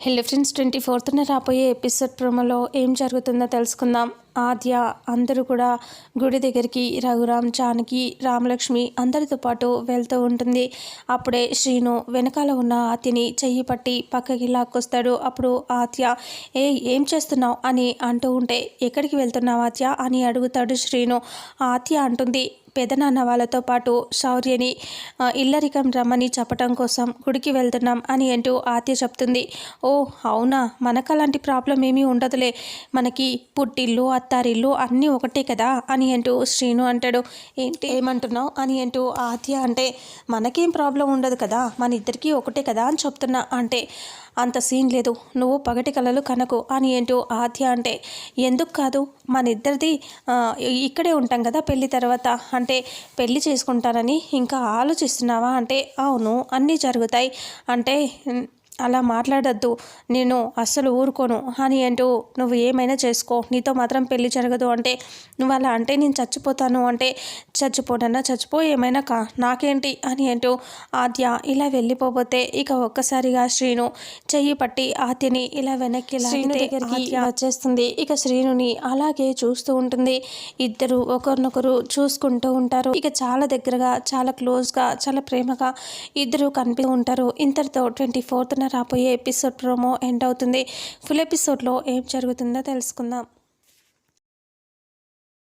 Hello friends twenty ఫోర్త్న రాబోయే episode ప్రోమోలో ఏం జరుగుతుందో తెలుసుకుందాం. ఆద్య అందరూ కూడా గుడి దగ్గరికి రఘురామ్ జానకి రామలక్ష్మి అందరితో పాటు వెళ్తూ ఉంటుంది. అప్పుడే శ్రీను వెనకాల ఉన్న ఆత్యని చెయ్యి పట్టి పక్కకి లాక్కొస్తాడు. అప్పుడు ఆత్య ఏ ఏం చేస్తున్నావు? అని అంటూ ఉంటే ఎక్కడికి వెళ్తున్నావు ఆత్య అని అడుగుతాడు శ్రీను. ఆత్య అంటుంది పెదనాన్న వాళ్ళతో పాటు శౌర్యని ఇల్లరికం రమ్మని చెప్పటం కోసం గుడికి వెళ్తున్నాం అని అంటూ ఆత్య చెప్తుంది. ఓ అవునా? మనకు అలాంటి ప్రాబ్లం ఏమీ ఉండదులే. మనకి పుట్టిల్లు అత్తారిల్లు అన్నీ ఒకటే కదా అని అంటూ శ్రీను అంటాడు. ఏంటి? ఏమంటున్నావు? అని అంటూ ఆత్య అంటే మనకేం ప్రాబ్లం ఉండదు కదా? మన ఇద్దరికీ ఒకటే కదా అని చెప్తున్నా అంటే అంత సీన్ లేదు. నువ్వు పగటి కలలు కనకు అని ఏంటో ఆద్య అంటే ఎందుకు కాదు? మన ఇద్దరిది ఇక్కడే ఉంటాం కదా పెళ్ళి తర్వాత. అంటే పెళ్ళి చేసుకుంటానని ఇంకా ఆలోచిస్తున్నావా? అంటే అవును అన్నీ జరుగుతాయి. అంటే అలా మాట్లాడద్దు. నేను అస్సలు ఊరుకోను. అని అంటూ నువ్వు ఏమైనా చేసుకో. నీతో మాత్రం పెళ్ళి జరగదు అంటే నువ్వు అలా అంటే నేను చచ్చిపోతాను అంటే చచ్చిపోనన్నా చచ్చిపో ఏమైనా కా. నాకేంటి? అని అంటూ ఆద్య ఇలా వెళ్ళిపోతే ఇక ఒక్కసారిగా శ్రీను చెయ్యి పట్టి ఆద్యని ఇలా వెనక్కి శ్రీను దగ్గరికి వచ్చేస్తుంది. ఇక శ్రీనుని అలాగే చూస్తూ ఉంటుంది. ఇద్దరు ఒకరినొకరు చూసుకుంటూ ఉంటారు. ఇక చాలా దగ్గరగా చాలా క్లోజ్గా చాలా ప్రేమగా ఇద్దరు కనిపి ఉంటారు. ఇంతటితో ట్వంటీ ఫోర్త్న రాబోయే ఎపిసోడ్ ప్రోమో ఎండ్ అవుతుంది. ఫుల్ ఎపిసోడ్లో ఏం జరుగుతుందో తెలుసుకుందాం.